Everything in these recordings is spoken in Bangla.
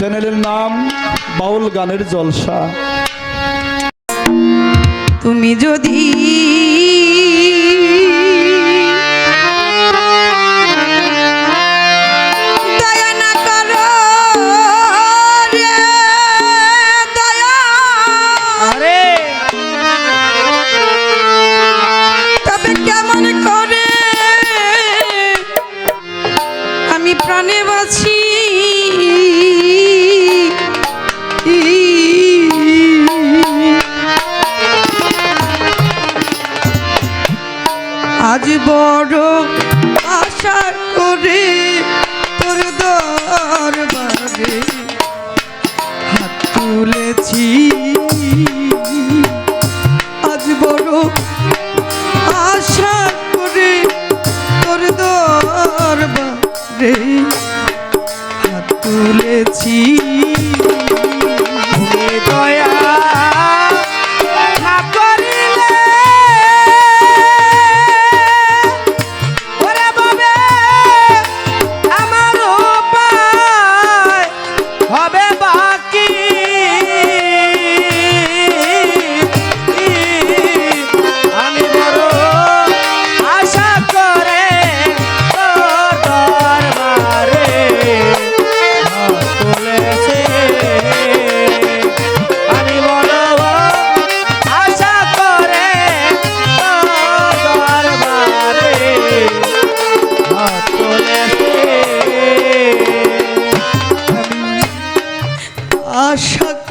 চ্যানেলের নাম বাউল গানের জলসা। তুমি যদি আজ বড় আশা করি তোর দরবারে হাত তুলেছি। আজ বড় আশা করি তোর দরবারে হাত তুলেছি।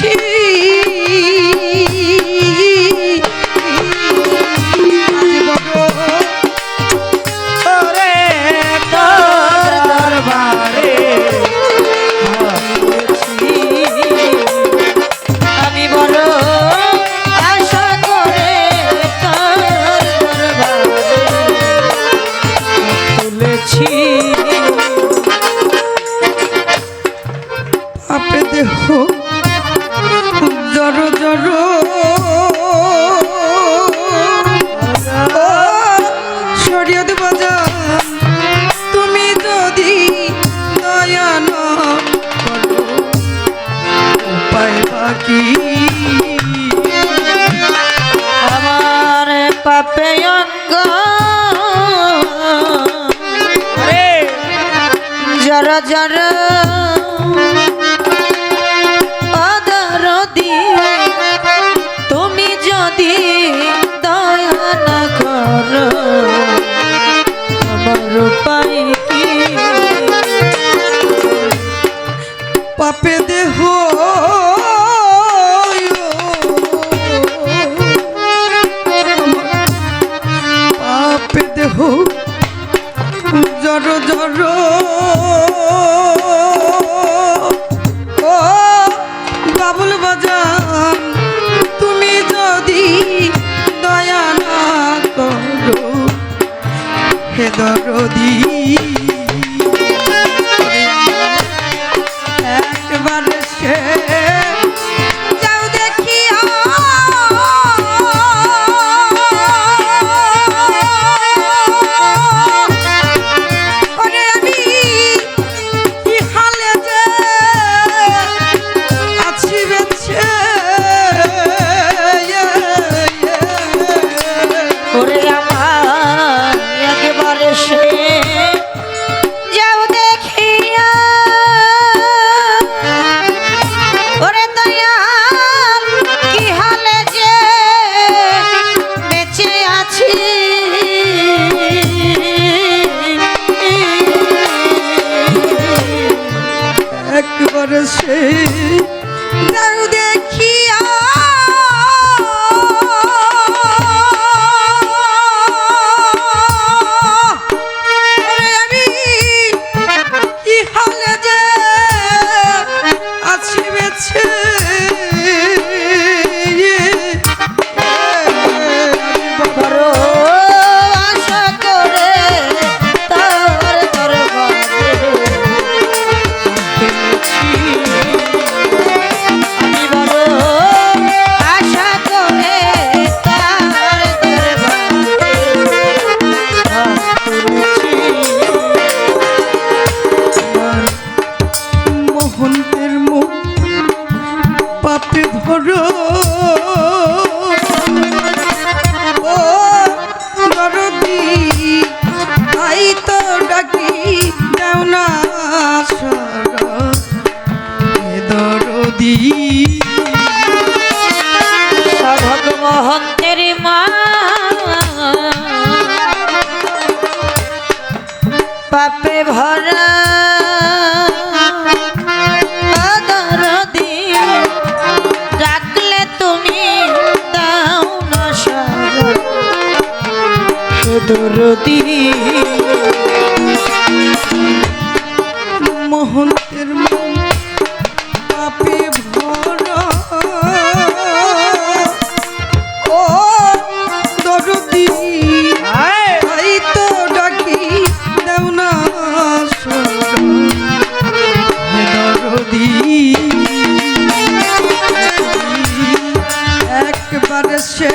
to কি আমার পাপে অঙ্গ। জড় যদি করো যদি মোহন্তের পাপে ভর। ও দরদি ডাকি দেও না দরদি একবার সে